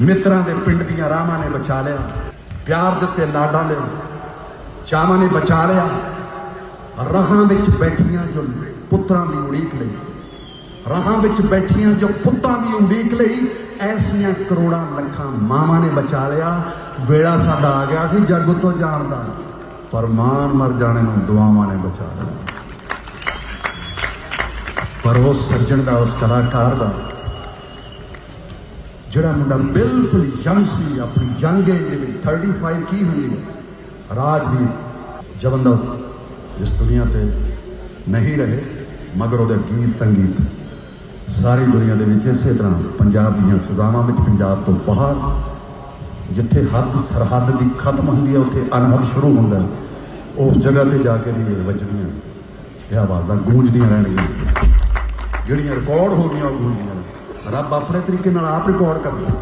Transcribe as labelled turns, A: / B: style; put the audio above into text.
A: ਮਿੱਤਰਾਂ ਦੇ ਪਿੰਡ ਦੀਆਂ ਰਾਹਾਂ ਨੇ ਬਚਾ ਲਿਆ। ਪਿਆਰ ਦਿੱਤੇ ਲਾਡਾਂ ਦੇ। ਚਾਵਾਂ ਨੇ ਬਚਾ ਲਿਆ। ਰਾਹਾਂ ਵਿੱਚ ਬੈਠੀਆਂ ਜੋ ਪੁੱਤਰਾਂ ਦੀ ਉਡੀਕ ਲਈ। ਰਾਹਾਂ ਵਿੱਚ ਬੈਠੀਆਂ ਜੋ ਪੁੱਤਾਂ ਦੀ ਉਡੀਕ ਲਈ, ਐਸੀਆਂ ਕਰੋੜਾਂ ਲੱਖਾਂ ਮਾਵਾਂ ਨੇ ਬਚਾ ਲਿਆ। ਵੇਲਾ ਸਾਡਾ ਆ ਗਿਆ ਸੀ ਜੱਗ ਤੋਂ ਜਾਣ ਦਾ। ਪਰ ਮਾਨ ਮਰ ਜਾਣੇ ਨੂੰ ਦੁਆਵਾਂ ਨੇ ਬਚਾ ਲਿਆ। ਪਰ ਉਸ ਸੱਜਣ ਦਾ, ਉਸ ਕਲਾਕਾਰ ਦਾ ਜਿਹੜਾ ਮੁੰਡਾ ਬਿਲਕੁਲ ਯੰਗ ਸੀ, ਆਪਣੀ ਯੰਗ ਏਜ ਦੇ ਵਿੱਚ 35 ਕੀ ਹੁੰਦੀ ਹੈ? ਰਾਜਵੀਰ ਜਵੰਦਾ ਇਸ ਦੁਨੀਆ ਤੇ ਨਹੀਂ ਰਹੇ, ਮਗਰ ਉਹਦੇ ਗੀਤ ਸੰਗੀਤ ਸਾਰੀ ਦੁਨੀਆ ਦੇ ਵਿੱਚ ਇਸੇ ਤਰ੍ਹਾਂ ਪੰਜਾਬ ਦੀਆਂ ਫਿਜ਼ਾਵਾਂ ਵਿੱਚ ਪੰਜਾਬ ਤੋਂ ਬਾਹਰ, ਜਿੱਥੇ ਹੱਦ ਸਰਹੱਦ ਦੀ ਖਤਮ ਹੁੰਦੀ ਹੈ, ਉੱਥੇ ਅਨਹਦ ਸ਼ੁਰੂ ਹੁੰਦਾ ਹੈ। ਉਸ ਜਗ੍ਹਾ ਤੇ ਜਾ ਕੇ ਵੀ ਇਹ ਵੱਜਣੀਆਂ, ਇਹ ਆਵਾਜ਼ਾਂ ਗੂੰਜਦੀਆਂ ਰਹਿਣਗੀਆਂ। ਜਿਹੜੀਆਂ ਰਿਕਾਰਡ ਹੋ ਗਈਆਂ, ਉਹ ਗੂੰਜਦੀਆਂ ਰੱਬ ਆਪਣੇ ਤਰੀਕੇ ਨਾਲ ਆਪ ਰਿਕਾਰਡ ਕਰਦਾ।